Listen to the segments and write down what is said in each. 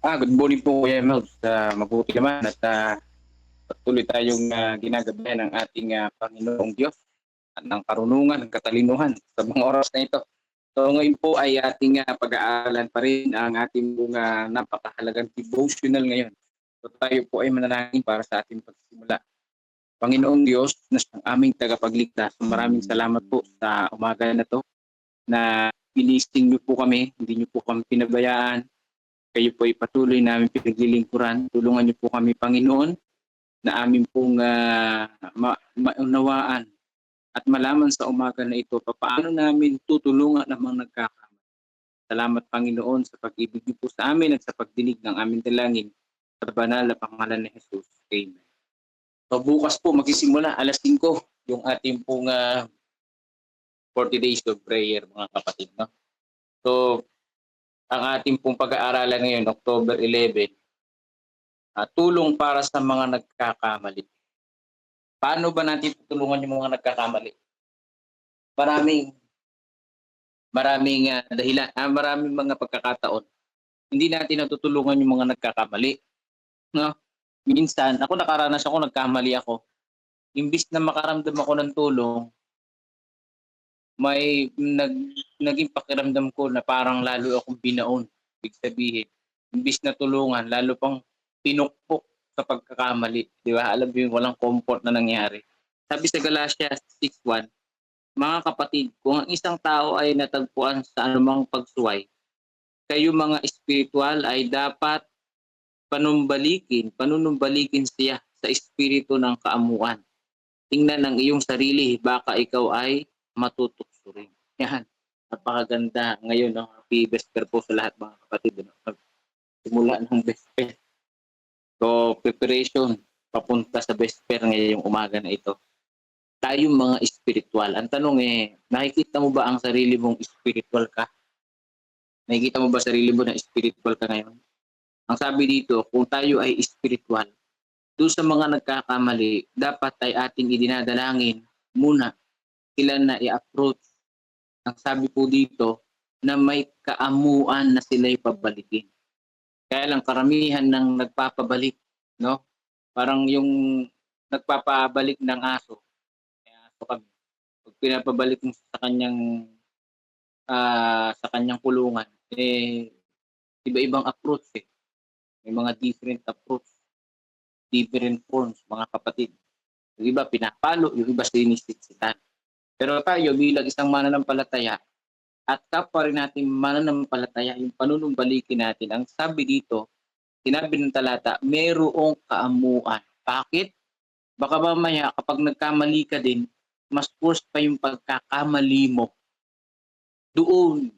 Ah, good morning po Kuya Mel. Uh, mabuti naman at uh, patuloy tayong uh, ginagabayan ng ating uh, Panginoong Diyos at ng karunungan, ng katalinuhan sa mga oras na ito. So ngayon po ay ating uh, pag-aaralan pa rin ang ating uh, napakahalagang devotional ngayon. So tayo po ay manalangin para sa ating pagsimula. Panginoong Diyos na siyang aming tagapagligtas, maraming salamat po sa umaga na to na pinisting niyo po kami, hindi niyo po kami pinabayaan, kayo po ay patuloy namin pinaglilingkuran. Tulungan niyo po kami, Panginoon, na amin pong uh, ma- maunawaan at malaman sa umaga na ito paano namin tutulungan ang mga nagkakamali. Salamat, Panginoon, sa pag-ibig niyo po sa amin at sa pagdinig ng aming dalangin sa banal na pangalan ni Jesus. Amen. So bukas po magsisimula alas 5 yung ating pong uh, 40 days of prayer mga kapatid. No? So ang ating pong pag-aaralan ngayon, October 11, uh, tulong para sa mga nagkakamali. Paano ba natin tutulungan yung mga nagkakamali? Maraming maraming uh, dahilan, uh, maraming mga pagkakataon. Hindi natin natutulungan yung mga nagkakamali. No? Minsan, ako nakaranas ako, nagkamali ako. Imbis na makaramdam ako ng tulong, may nag, naging pakiramdam ko na parang lalo akong binaon. Ibig sabihin, imbis na tulungan, lalo pang pinukpok sa pagkakamali. Di ba? Alam mo yung walang comfort na nangyari. Sabi sa Galatia 6.1, mga kapatid, kung ang isang tao ay natagpuan sa anumang pagsuway, kayo mga espiritual ay dapat panumbalikin, panunumbalikin siya sa espiritu ng kaamuan. Tingnan ang iyong sarili, baka ikaw ay matutukso rin. Yan. Napakaganda ngayon. No? Happy Vesper po sa lahat mga kapatid. No? Simula ng Vesper. So, preparation papunta sa Vesper ngayong umaga na ito. Tayong mga espiritual. Ang tanong eh, nakikita mo ba ang sarili mong espiritual ka? Nakikita mo ba sarili mo na espiritual ka ngayon? Ang sabi dito, kung tayo ay espiritual, doon sa mga nagkakamali, dapat ay ating idinadalangin muna sila na i-approach. Ang sabi po dito, na may kaamuan na sila'y pabalikin. Kaya lang karamihan ng nagpapabalik, no? Parang yung nagpapabalik ng aso. Kaya aso kami. Pag pinapabalik mo sa kanyang uh, sa kanyang kulungan, eh iba-ibang approach eh. May mga different approach, different forms, mga kapatid. Yung iba pinapalo, yung iba sinisiksitan. Pero tayo bilang isang mananampalataya at kapwa rin natin mananampalataya, yung panunumbalikin natin, ang sabi dito, sinabi ng talata, merong kaamuan. Bakit? Baka mamaya kapag nagkamali ka din, mas worse pa yung pagkakamali mo doon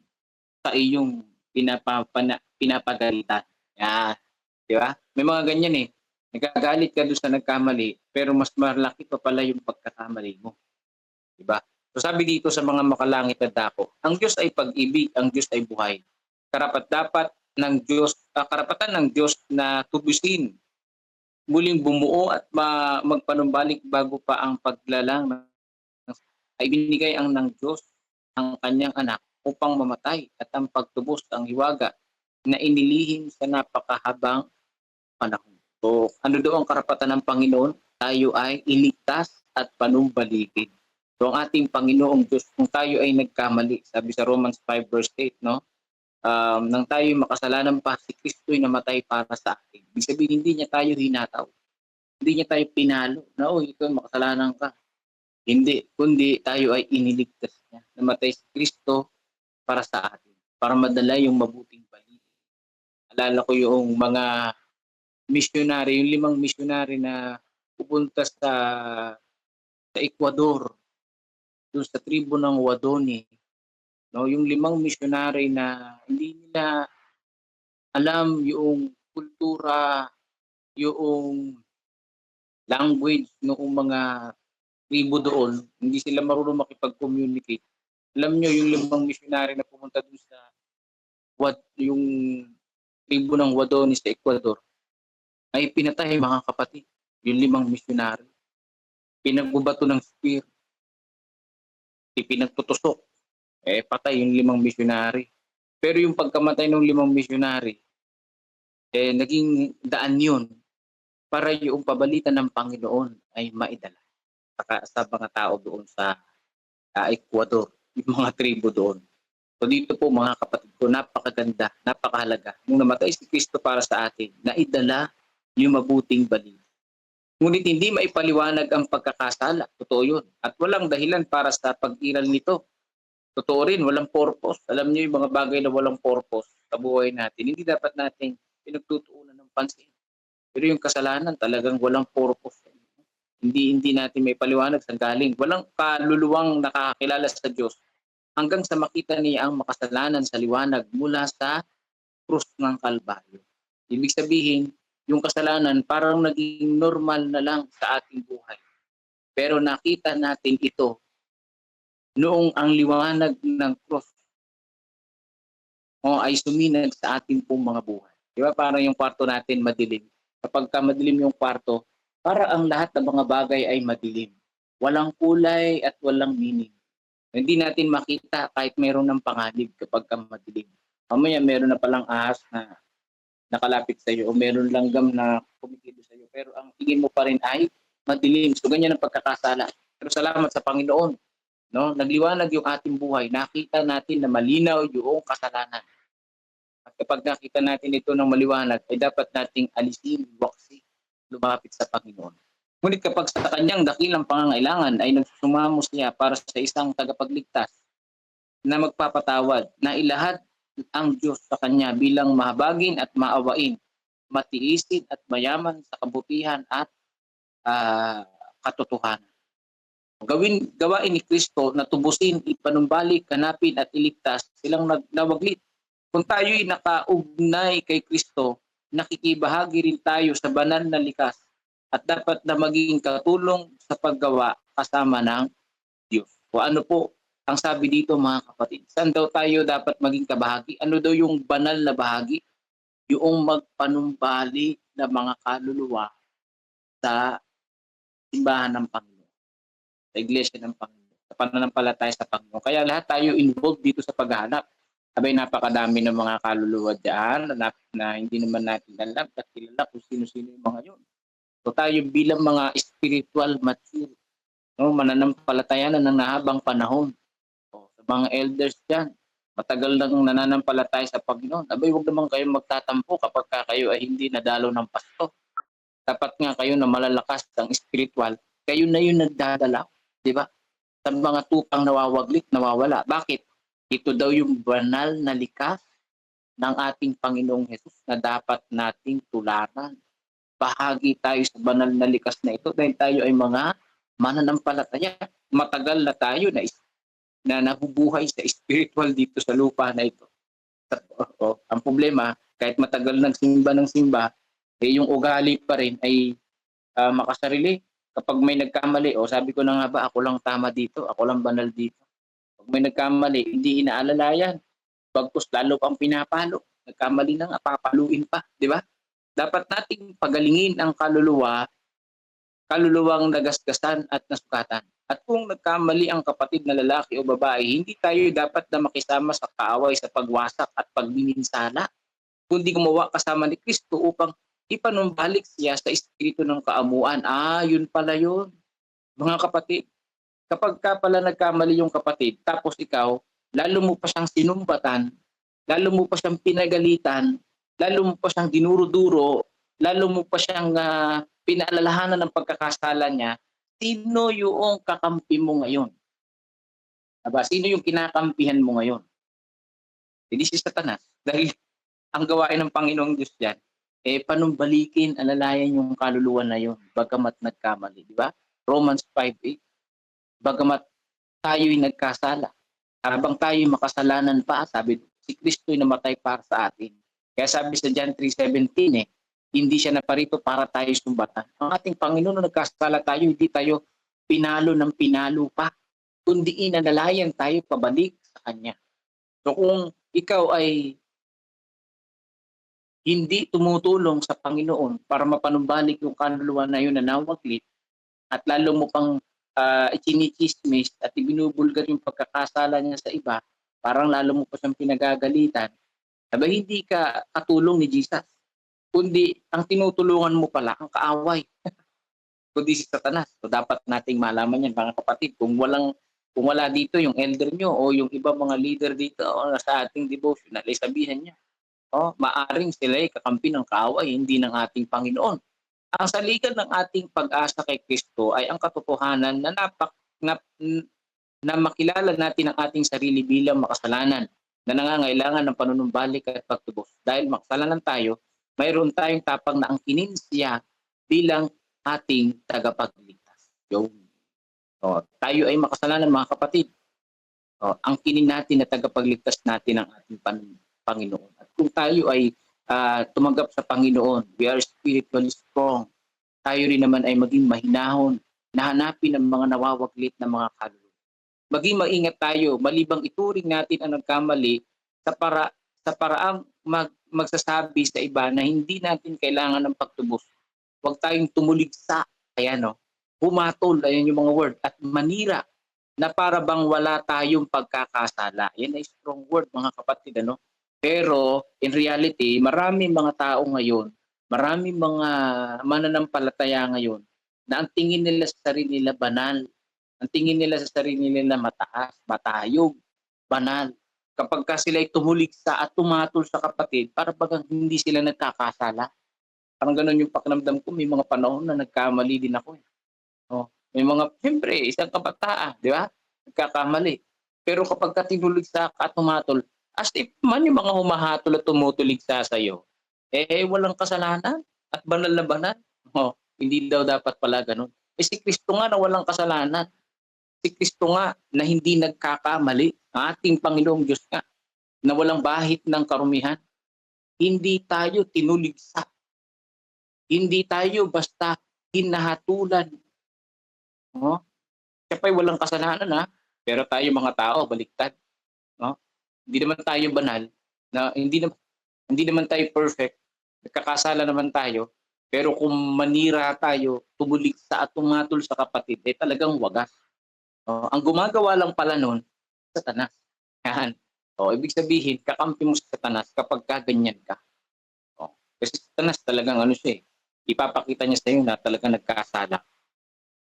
sa iyong pinapapana, pinapagalitan. Yan. Di ba? May mga ganyan eh. Nagagalit ka doon sa nagkamali, pero mas malaki pa pala yung pagkakamali mo. Di ba? So sabi dito sa mga makalangit na dako, ang Diyos ay pag-ibig, ang Diyos ay buhay. Karapat dapat ng Diyos, uh, karapatan ng Diyos na tubusin, muling bumuo at ma- magpanumbalik bago pa ang paglalang ay binigay ang ng Diyos ang kanyang anak upang mamatay at ang pagtubos ang hiwaga na inilihim sa napakahabang panahon. So, ano daw ang karapatan ng Panginoon? Tayo ay iligtas at panumbalikin. So ang ating Panginoong Diyos, kung tayo ay nagkamali, sabi sa Romans 5 verse 8, no? Um, nang tayo makasalanan pa, si Kristo'y namatay para sa atin. Ibig sabihin, hindi niya tayo hinataw. Hindi niya tayo pinalo. Na, oh, ikaw makasalanan ka. Hindi, kundi tayo ay iniligtas niya. Namatay si Kristo para sa atin. Para madala yung mabuting balita. Alala ko yung mga missionary, yung limang missionary na pupunta sa sa Ecuador doon sa tribo ng Wadoni. No, yung limang missionary na hindi nila alam yung kultura, yung language noong mga tribo doon, hindi sila marunong makipag-communicate. Alam nyo, yung limang missionary na pumunta doon sa what, yung tribo ng Wadoni sa Ecuador, ay pinatay mga kapatid, yung limang missionary. Pinagbubato ng spear ipinagtutusok. Eh, patay yung limang missionary. Pero yung pagkamatay ng limang missionary, eh, naging daan yun para yung pabalitan ng Panginoon ay maidala sa, sa mga tao doon sa uh, Ecuador, yung mga tribo doon. So dito po mga kapatid ko, napakaganda, napakahalaga. Nung namatay si Kristo para sa atin, naidala yung mabuting balita. Ngunit hindi maipaliwanag ang pagkakasala. Totoo yun. At walang dahilan para sa pag-iral nito. Totoo rin, walang purpose. Alam niyo yung mga bagay na walang purpose sa buhay natin. Hindi dapat nating pinagtutuunan ng pansin. Pero yung kasalanan talagang walang purpose. Hindi hindi natin may paliwanag sa galing. Walang kaluluwang nakakilala sa Diyos hanggang sa makita niya ang makasalanan sa liwanag mula sa krus ng Kalbaryo. Ibig sabihin, yung kasalanan parang naging normal na lang sa ating buhay. Pero nakita natin ito noong ang liwanag ng cross o ay suminag sa ating pong mga buhay. Di ba parang yung kwarto natin madilim. Kapag ka madilim yung kwarto, para ang lahat ng mga bagay ay madilim. Walang kulay at walang meaning. Hindi natin makita kahit meron ng panganib kapag ka madilim. Mamaya meron na palang ahas na nakalapit sa iyo o meron langgam na kumikilos sa iyo pero ang tingin mo pa rin ay madilim. So ganyan ang pagkakasala. Pero salamat sa Panginoon. No? Nagliwanag yung ating buhay. Nakita natin na malinaw yung kasalanan. At kapag nakita natin ito ng maliwanag, ay dapat nating alisin, waksi, lumapit sa Panginoon. Ngunit kapag sa kanyang dakilang pangangailangan ay nagsusumamo siya para sa isang tagapagligtas na magpapatawad, na ilahad ang Diyos sa kanya bilang mahabagin at maawain, matiisin at mayaman sa kabutihan at uh, katotohanan. Gawin, gawain ni Kristo na tubusin, ipanumbalik, kanapin at iligtas silang nawaglit. Kung tayo'y nakaugnay kay Kristo, nakikibahagi rin tayo sa banal na likas at dapat na maging katulong sa paggawa kasama ng Diyos. O ano po ang sabi dito mga kapatid? Saan daw tayo dapat maging kabahagi? Ano daw yung banal na bahagi? Yung magpanumbalik na mga kaluluwa sa simbahan ng Panginoon, sa iglesia ng Panginoon, sa pananampalataya sa Panginoon. Kaya lahat tayo involved dito sa paghahanap Abay, napakadami ng mga kaluluwa dyan na, na hindi naman natin alam at kilala kung sino-sino yung mga yun. So tayo bilang mga spiritual mature, no, mananampalataya na ng nahabang panahon. Mga elders dyan, matagal nang nananampalataya sa Panginoon. Abay, huwag naman kayo magtatampo kapag ka kayo ay hindi nadalo ng pasto. Dapat nga kayo na malalakas ng spiritual, kayo na yung nagdadala. Di ba? Sa mga tupang nawawaglit, nawawala. Bakit? Ito daw yung banal na likas ng ating Panginoong Hesus na dapat nating tularan. Bahagi tayo sa banal na likas na ito dahil tayo ay mga mananampalataya. Matagal na tayo na, na nabubuhay sa spiritual dito sa lupa na ito. O, ang problema, kahit matagal ng simba ng simba, eh, yung ugali pa rin ay uh, makasarili. Kapag may nagkamali, o sabi ko na nga ba, ako lang tama dito, ako lang banal dito pag may nagkamali, hindi inaalalayan. Bagkus lalo pang pinapalo. Nagkamali na nga, papaluin pa. Di ba? Dapat nating pagalingin ang kaluluwa, kaluluwang nagasgasan at nasukatan. At kung nagkamali ang kapatid na lalaki o babae, hindi tayo dapat na makisama sa kaaway sa pagwasak at pagbiminsala. Kundi gumawa kasama ni Kristo upang ipanumbalik siya sa espiritu ng kaamuan. Ah, yun pala yun. Mga kapatid, kapag ka pala nagkamali yung kapatid, tapos ikaw, lalo mo pa siyang sinumbatan, lalo mo pa siyang pinagalitan, lalo mo pa siyang dinuro-duro, lalo mo pa siyang uh, pinaalalahanan ng pagkakasala niya, sino yung kakampi mo ngayon? Aba, sino yung kinakampihan mo ngayon? Hindi si Satanas. Dahil ang gawain ng Panginoong Diyos yan, eh, panumbalikin, alalayan yung kaluluwa na yun, bagamat nagkamali, di ba? Romans 5.8 bagamat tayo'y nagkasala. Habang tayo'y makasalanan pa, sabi, si Kristo'y namatay para sa atin. Kaya sabi sa John 3.17 eh, hindi siya naparito para tayo sumbatan. Ang ating Panginoon na nagkasala tayo, hindi tayo pinalo ng pinalo pa, kundi inanalayan tayo pabalik sa Kanya. So kung ikaw ay hindi tumutulong sa Panginoon para mapanumbalik yung kaluluwa na yun na nawaglit at lalo mo pang uh, ichinichismis at ibinubulgar yung pagkakasala niya sa iba, parang lalo mo pa siyang pinagagalitan, sabay hindi ka katulong ni Jesus. Kundi ang tinutulungan mo pala ang kaaway. kundi si Satanas. So dapat nating malaman yan mga kapatid kung walang kung wala dito yung elder nyo o yung iba mga leader dito o sa ating devotional, ay sabihan niya. Oh, maaring sila ay kakampi ng kaaway, hindi ng ating Panginoon. Ang saligan ng ating pag-asa kay Kristo ay ang katotohanan na napak na, na makilala natin ang ating sarili bilang makasalanan na nangangailangan ng panunumbalik at pagtubos. Dahil makasalanan tayo, mayroon tayong tapang na angkinin siya bilang ating tagapagligtas. Yun. O, tayo ay makasalanan mga kapatid. O, angkinin natin na tagapagligtas natin ang ating pan- Panginoon. At kung tayo ay ah, tumanggap sa Panginoon, we are spiritually strong. Tayo rin naman ay maging mahinahon na hanapin ang mga nawawaglit na mga kaluluwa. Maging maingat tayo, malibang ituring natin ang nagkamali sa para sa paraang mag, magsasabi sa iba na hindi natin kailangan ng pagtubos. Huwag tayong tumuligsa, kaya no, pumatol, ayan yung mga word, at manira na para bang wala tayong pagkakasala. Yan ay strong word mga kapatid, ano? Pero in reality, marami mga tao ngayon, marami mga mananampalataya ngayon na ang tingin nila sa sarili nila banal. Ang tingin nila sa sarili nila mataas, matayog, banal. Kapag ka sila tumuligsa at tumatol sa kapatid, para bagang hindi sila nagkakasala. Parang ganun yung pakiramdam ko, may mga panahon na nagkamali din ako. Eh. Oh, may mga, siyempre, isang kabataan, di ba? Nagkakamali. Pero kapag ka tinuligsa ka at tumatol, as if man yung mga humahatol at tumutulig sa sayo, eh walang kasalanan at banal na banal. Oh, hindi daw dapat pala ganun. Eh si Kristo nga na walang kasalanan. Si Kristo nga na hindi nagkakamali. Ang ating Panginoong Diyos nga na walang bahit ng karumihan. Hindi tayo tinuligsa. Hindi tayo basta hinahatulan. Oh, siya pa'y walang kasalanan ha. Pero tayo mga tao, baliktad. No? Hindi naman tayo banal, na hindi naman hindi naman tayo perfect. Nagkakasala naman tayo. Pero kung manira tayo, tumuligsa at tumatol sa kapatid, eh talagang wagas. Oh, ang gumagawa lang pala nun, satanas. Yan. Oh, ibig sabihin, kakampi mo sa satanas kapag kaganyan ka. Oh, kasi satanas talagang ano siya eh. Ipapakita niya sa iyo na talagang nagkasala.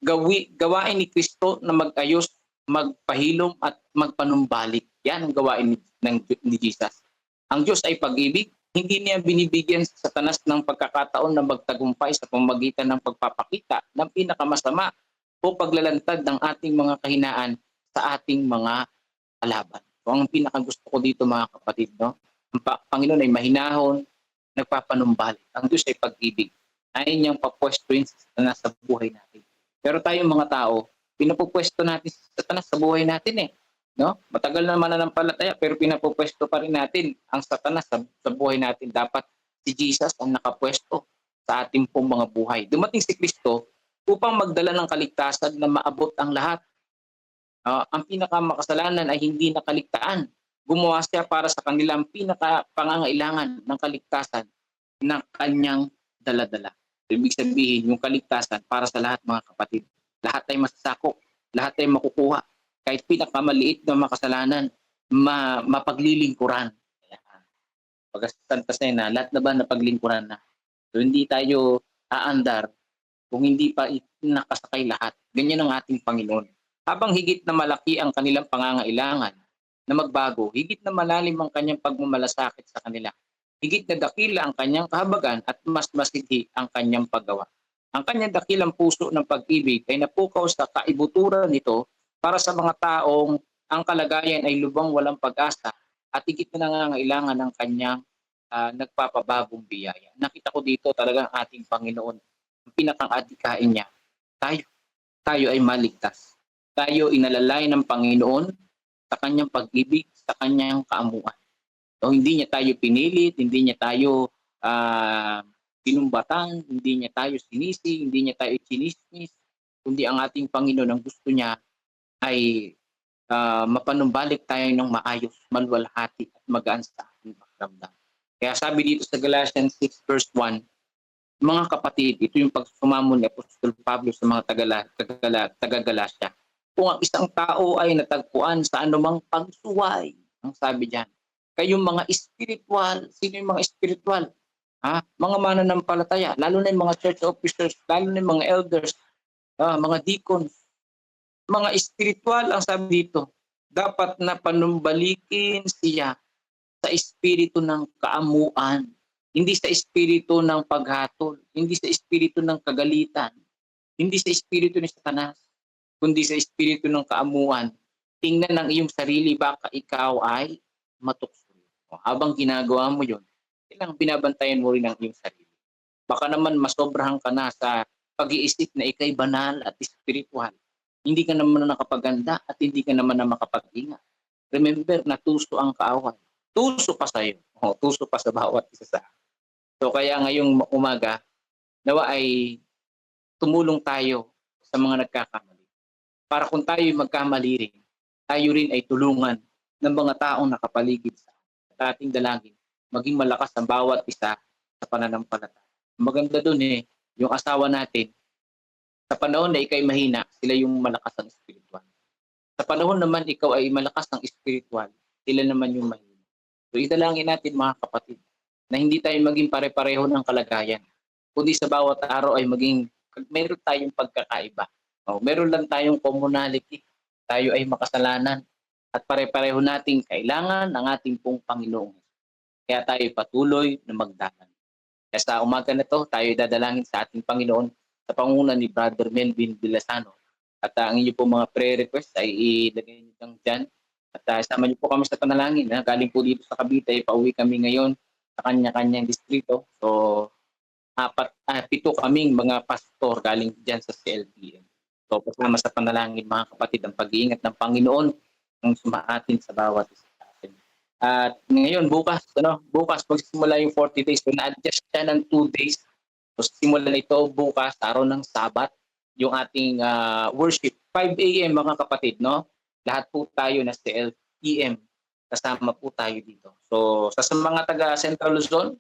Gawi, gawain ni Kristo na magayos, magpahilom at magpanumbalik. Yan ang gawain ni, ng, ni Jesus. Ang Diyos ay pag-ibig. Hindi niya binibigyan sa satanas ng pagkakataon na magtagumpay sa pamagitan ng pagpapakita ng pinakamasama o paglalantad ng ating mga kahinaan sa ating mga kalaban. So, ang pinakagusto ko dito mga kapatid, no? ang pa- Panginoon ay mahinahon, nagpapanumbalik. Ang Diyos ay pag-ibig. Ayaw niyang papwestuin sa satanas sa buhay natin. Pero tayong mga tao, pinapupwesto natin sa satanas sa buhay natin eh. No? Matagal na mananampalataya pero pinapupwesto pa rin natin ang satanas sa, sa buhay natin. Dapat si Jesus ang nakapwesto sa ating pong mga buhay. Dumating si Kristo upang magdala ng kaligtasan na maabot ang lahat. Ah, ang pinakamakasalanan ay hindi nakaligtaan. Gumawa siya para sa kanilang pinakapangangailangan ng kaligtasan na kanyang daladala. Ibig sabihin, yung kaligtasan para sa lahat mga kapatid. Lahat ay masasakop, lahat ay makukuha kahit pinakamaliit na makasalanan, ma mapaglilingkuran. Pagkasantas na lahat na ba napaglingkuran na? So hindi tayo aandar kung hindi pa nakasakay lahat. Ganyan ang ating Panginoon. Habang higit na malaki ang kanilang pangangailangan na magbago, higit na malalim ang kanyang pagmamalasakit sa kanila. Higit na dakila ang kanyang kahabagan at mas masidhi ang kanyang paggawa. Ang kanyang dakilang puso ng pag-ibig ay napukaw sa kaibuturan nito para sa mga taong ang kalagayan ay lubang walang pag-asa at higit na nangangailangan ng kanyang ah, nagpapabagong biyaya. Nakita ko dito talagang ating Panginoon, ang pinakang adikain niya, tayo. Tayo ay maligtas. Tayo inalalay ng Panginoon sa kanyang pag-ibig, sa kanyang kaamuan. So, hindi niya tayo pinilit, hindi niya tayo ah, pinumbatan, hindi niya tayo sinisi, hindi niya tayo chinismis, kundi ang ating Panginoon ang gusto niya ay ah, mapanumbalik tayo ng maayos, maluwalhati at magaan sa ating pakiramdam. Kaya sabi dito sa Galatians 6 verse 1, mga kapatid, ito yung pagsumamo ni Apostol Pablo sa mga tagala, tagala, taga-Galacia. Kung ang isang tao ay natagpuan sa anumang pagsuway, ang sabi diyan, kayong mga spiritual, sino yung mga spiritual? Ha? Mga mananampalataya, lalo na yung mga church officers, lalo na yung mga elders, ah, mga deacons, mga spiritual ang sabi dito. Dapat na panumbalikin siya sa espiritu ng kaamuan, hindi sa espiritu ng paghatol, hindi sa espiritu ng kagalitan, hindi sa espiritu ni Satanas, kundi sa espiritu ng kaamuan. Tingnan ang iyong sarili, baka ikaw ay matukso. O, habang ginagawa mo yon, kailangan binabantayan mo rin ang iyong sarili. Baka naman masobrahan ka na sa pag-iisip na ikay banal at spiritual. Hindi ka naman na nakapaganda at hindi ka naman na makapag-ingat. Remember na tuso ang kaaway. Tuso pa sa iyo. O, tuso pa sa bawat isa sa atin. So kaya ngayong umaga, nawa ay tumulong tayo sa mga nagkakamali. Para kung tayo magkamali rin, tayo rin ay tulungan ng mga taong nakapaligid sa atin. At ating dalangin, maging malakas ang bawat isa sa pananampalataya. Maganda doon eh, yung asawa natin, sa panahon na ikay mahina, sila yung malakas ang spiritual. Sa panahon naman ikaw ay malakas ang spiritual, sila naman yung mahina. So idalangin natin mga kapatid, na hindi tayo maging pare-pareho ng kalagayan, kundi sa bawat araw ay maging, meron tayong pagkakaiba. O, meron lang tayong commonality. Tayo ay makasalanan at pare-pareho nating kailangan ng ating pong Panginoong. Kaya tayo patuloy na magdalan. Kaya sa umaga na to, tayo dadalangin sa ating Panginoon sa panguna ni Brother Melvin Villasano. At uh, ang inyo po mga prayer request ay ilagay niyo lang dyan. At uh, sama niyo po kami sa panalangin. Ha? Galing po dito sa Cavite, pauwi kami ngayon sa kanya-kanyang distrito. So, apat, ah, pito kaming mga pastor galing dyan sa CLPM. So, kasama sa panalangin mga kapatid ang pag-iingat ng Panginoon ang sumaatin sa bawat isa sa atin. At ngayon, bukas, ano, bukas magsimula yung 40 days. So, na-adjust siya ng 2 days. So, simula na ito bukas, araw ng Sabat, yung ating ah, worship. 5 a.m. mga kapatid, no? Lahat po tayo na CLPM. Kasama po tayo dito. So, sa, mga taga Central Luzon,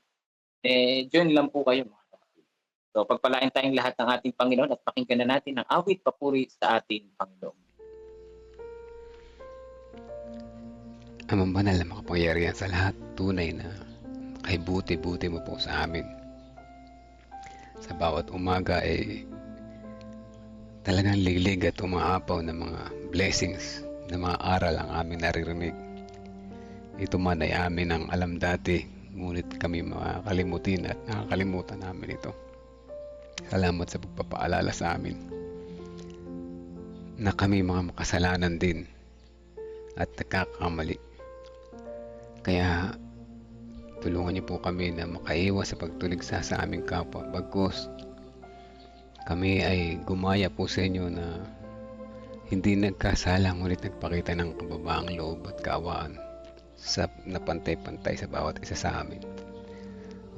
eh, join lang po kayo. So, pagpalain tayong lahat ng ating Panginoon at pakinggan na natin ang awit papuri sa ating Panginoon. Amang banal na makapangyarihan sa lahat, tunay na kay buti-buti mo po sa amin. Sa bawat umaga ay talagang lilig at umaapaw ng mga blessings na mga aral ang aming naririnig. Ito man ay amin ang alam dati, ngunit kami makakalimutin at nakakalimutan namin ito. Salamat sa pagpapaalala sa amin na kami mga makasalanan din at nagkakamali. Kaya tulungan niyo po kami na makaiwas sa pagtuligsa sa aming kapwa. Bagkus kami ay gumaya po sa inyo na hindi nagkasala ngunit nagpakita ng kababaang loob at kaawaan sa napantay-pantay sa bawat isa sa amin.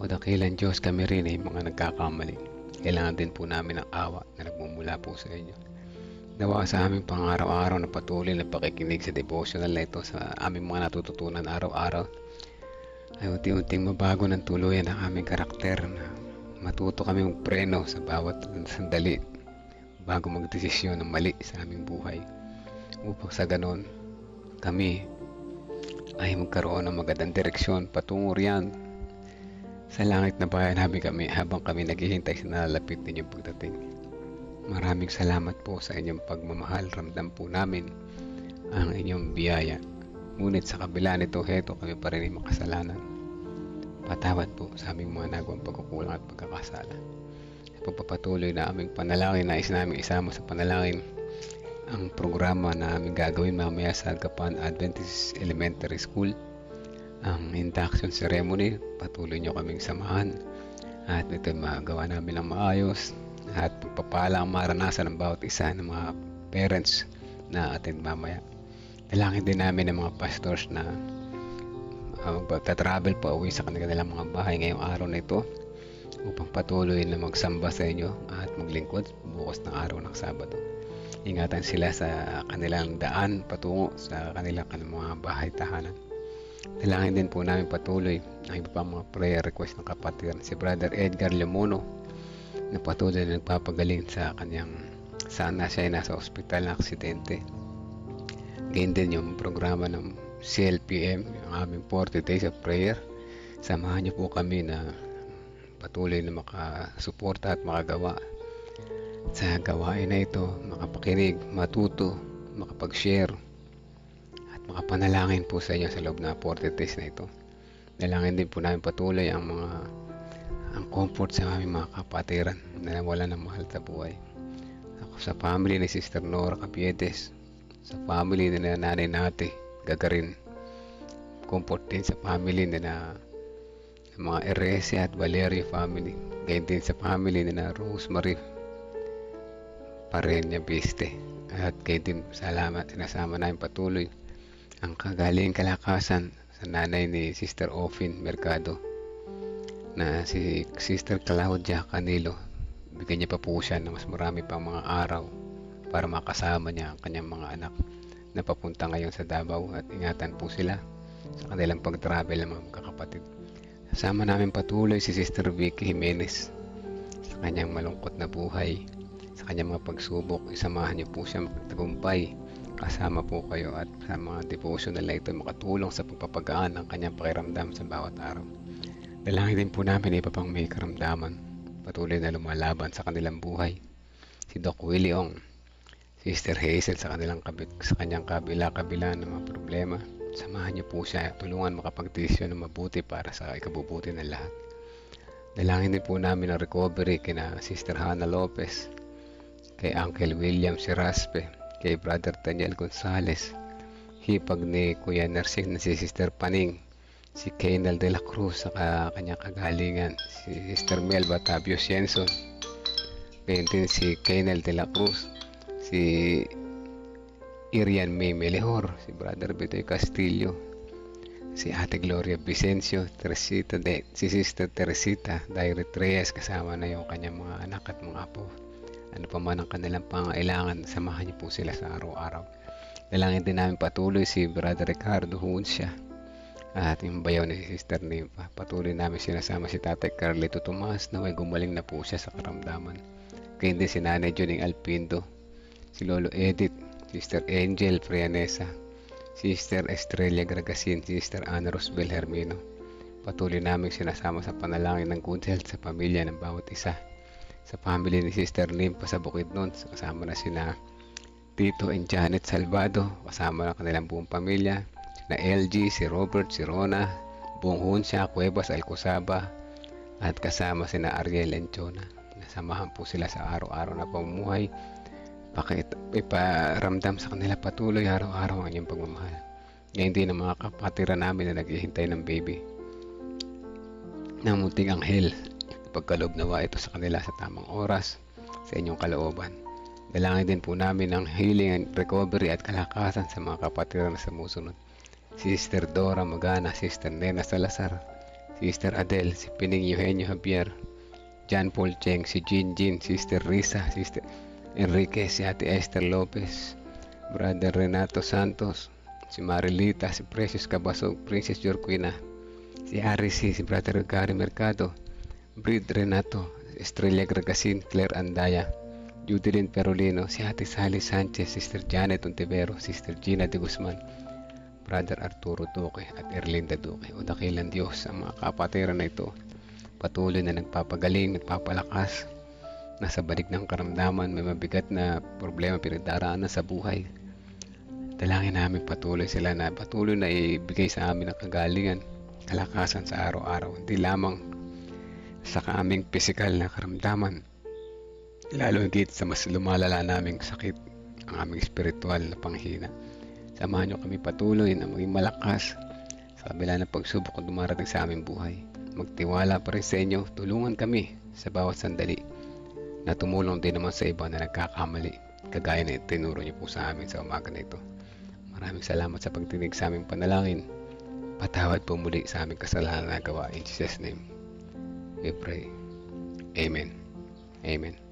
O dakilan Diyos kami rin ay mga nagkakamali. Kailangan din po namin ng awa na nagmumula po sa inyo. Nawa sa aming pangaraw-araw na patuloy na pakikinig sa devotional na ito sa aming mga natututunan araw-araw ay unti-unting mabago ng tuluyan ang aming karakter na matuto kami preno sa bawat sandali bago magdesisyon ng mali sa aming buhay upang sa ganon kami ay magkaroon ng magandang direksyon patungo riyan sa langit na bayan namin kami habang kami naghihintay sa nalalapit ninyong pagdating. Maraming salamat po sa inyong pagmamahal. Ramdam po namin ang inyong biyaya. Ngunit sa kabila nito, heto kami pa rin ay makasalanan. Patawad po sa aming mga nagawang pagkukulang at pagkakasala. Sa pagpapatuloy na aming panalangin, nais namin isama sa panalangin ang programa na aming gagawin mamaya sa Alcapan Adventist Elementary School. Ang induction ceremony, patuloy nyo kaming samahan at ito magawa namin ng maayos at pagpapala ang maranasan ng bawat isa ng mga parents na atin mamaya. Dalangin din namin ng mga pastors na uh, magta-travel pa uwi sa kanilang mga bahay ngayong araw na ito upang patuloy na magsamba sa inyo at maglingkod bukas ng araw ng Sabado. Ingatan sila sa kanilang daan patungo sa kanilang, mga bahay tahanan. Dalangin din po namin patuloy ang iba pang mga prayer request ng kapatid si Brother Edgar Lemono na patuloy na nagpapagaling sa kanyang sana siya ay nasa ospital na aksidente. Ganyan din yung programa ng CLPM, yung aming 40 days of prayer. Samahan niyo po kami na patuloy na makasuporta at makagawa sa gawain na ito, makapakinig, matuto, makapag-share at makapanalangin po sa inyo sa loob na 40 days na ito. Dalangin din po namin patuloy ang mga ang comfort sa aming mga kapatiran na wala ng mahal sa buhay. Ako sa family ni Sister Nora Capietes, sa family ni na nanay nate, gagarin. Comfort din sa family ni na ng mga Erese at Valerio family. Gayon din sa family ni na Rosemary Parenya Biste. At gayon din salamat, sinasama namin patuloy ang kagaling kalakasan sa nanay ni Sister Ofin Mercado na si Sister Claudia Canilo. Bigyan niya pa po siya ng mas marami pang mga araw para makasama niya ang kanyang mga anak na papunta ngayon sa Davao at ingatan po sila sa kanilang pag-travel ng mga kakapatid. Kasama namin patuloy si Sister Vicky Jimenez sa kanyang malungkot na buhay, sa kanyang mga pagsubok. Isamahan niyo po siya magtagumpay. Kasama po kayo at sa mga devotional na ito makatulong sa pagpapagaan ng kanyang pakiramdam sa bawat araw. Dalangin din po namin iba pang may karamdaman, patuloy na lumalaban sa kanilang buhay. Si Doc Willie Sister Hazel sa kanilang kabit, sa kanyang kabila-kabila ng mga problema. Samahan niyo po siya, tulungan makapagdesisyon ng mabuti para sa ikabubuti ng lahat. Dalangin din po namin ang recovery kina Sister Hannah Lopez, kay Uncle William Siraspe, kay Brother Daniel Gonzales, hipag ni Kuya Nursing na si Sister Paning, si Kenel de la Cruz sa ka- kanyang kagalingan, si Sister Mel Batavio Sienson, gayon din si Kenel de la Cruz, si Irian May Melehor, si Brother Bitoy Castillo, si Ate Gloria Vicencio, Teresita de, si Sister Teresita, Diary Reyes, kasama na yung kanyang mga anak at mga apo. Ano pa man ang kanilang pangailangan, samahan niyo po sila sa araw-araw. Dalangin din namin patuloy si Brother Ricardo Hunsya at yung bayaw ni Sister Nimpa. Patuloy namin sinasama si Tatay Carlito Tomas na may gumaling na po siya sa karamdaman. Kaya din si Nanay Juning Alpindo, si Lolo Edith, Sister Angel Frianesa, Sister Estrella Gragasin, Sister Ana Rosbel Hermino. Patuloy namin sinasama sa panalangin ng good health sa pamilya ng bawat isa. Sa family ni Sister Limpa sa Bukidnon, kasama na sina Tito and Janet Salvado, kasama na kanilang buong pamilya, na LG, si Robert, si Rona, buong Hunsya, Cuevas, Alcosaba, at kasama sina Ariel and Chona. Nasamahan po sila sa araw-araw na pamumuhay pakita, iparamdam sa kanila patuloy araw-araw ang inyong pagmamahal. Ngayon din ang mga kapatira namin na naghihintay ng baby ng munting anghel. Pagkalob nawa ito sa kanila sa tamang oras sa inyong kalooban. Dalangin din po namin ang healing and recovery at kalakasan sa mga kapatira na sumusunod. Sister Dora Magana, Sister Nena Salazar, Sister Adele, si Pining Eugenio Javier, John Paul Cheng, si Jin Jin, Sister Risa, Sister Enrique, si Ate Esther Lopez, Brother Renato Santos, si Marilita, si Precious Cabasog, Princess Jorquina, si Arisi, si Brother Gary Mercado, Brid Renato, Estrella Gragasin, Claire Andaya, Judilyn Perolino, si Ate Sally Sanchez, Sister Janet Ontivero, Sister Gina de Guzman, Brother Arturo Duque at Erlinda Duque. O dakilang Diyos ang mga kapatiran na ito. Patuloy na nagpapagaling, nagpapalakas, nasa balik ng karamdaman, may mabigat na problema pinagdaraanan sa buhay. Dalangin namin patuloy sila na patuloy na ibigay sa amin ang kagalingan, kalakasan sa araw-araw. Hindi lamang sa aming pisikal na karamdaman, lalo higit sa mas lumalala naming sakit, ang aming spiritual na panghina. Samahan niyo kami patuloy na maging malakas sa kabila ng pagsubok na dumarating sa aming buhay. Magtiwala pa rin sa inyo, tulungan kami sa bawat sandali na tumulong din naman sa iba na nagkakamali kagaya na tinuro niyo po sa amin sa umaga na ito. Maraming salamat sa pagtinig sa aming panalangin. Patawad po muli sa aming kasalanan na gawa. In Jesus' name, we pray. Amen. Amen.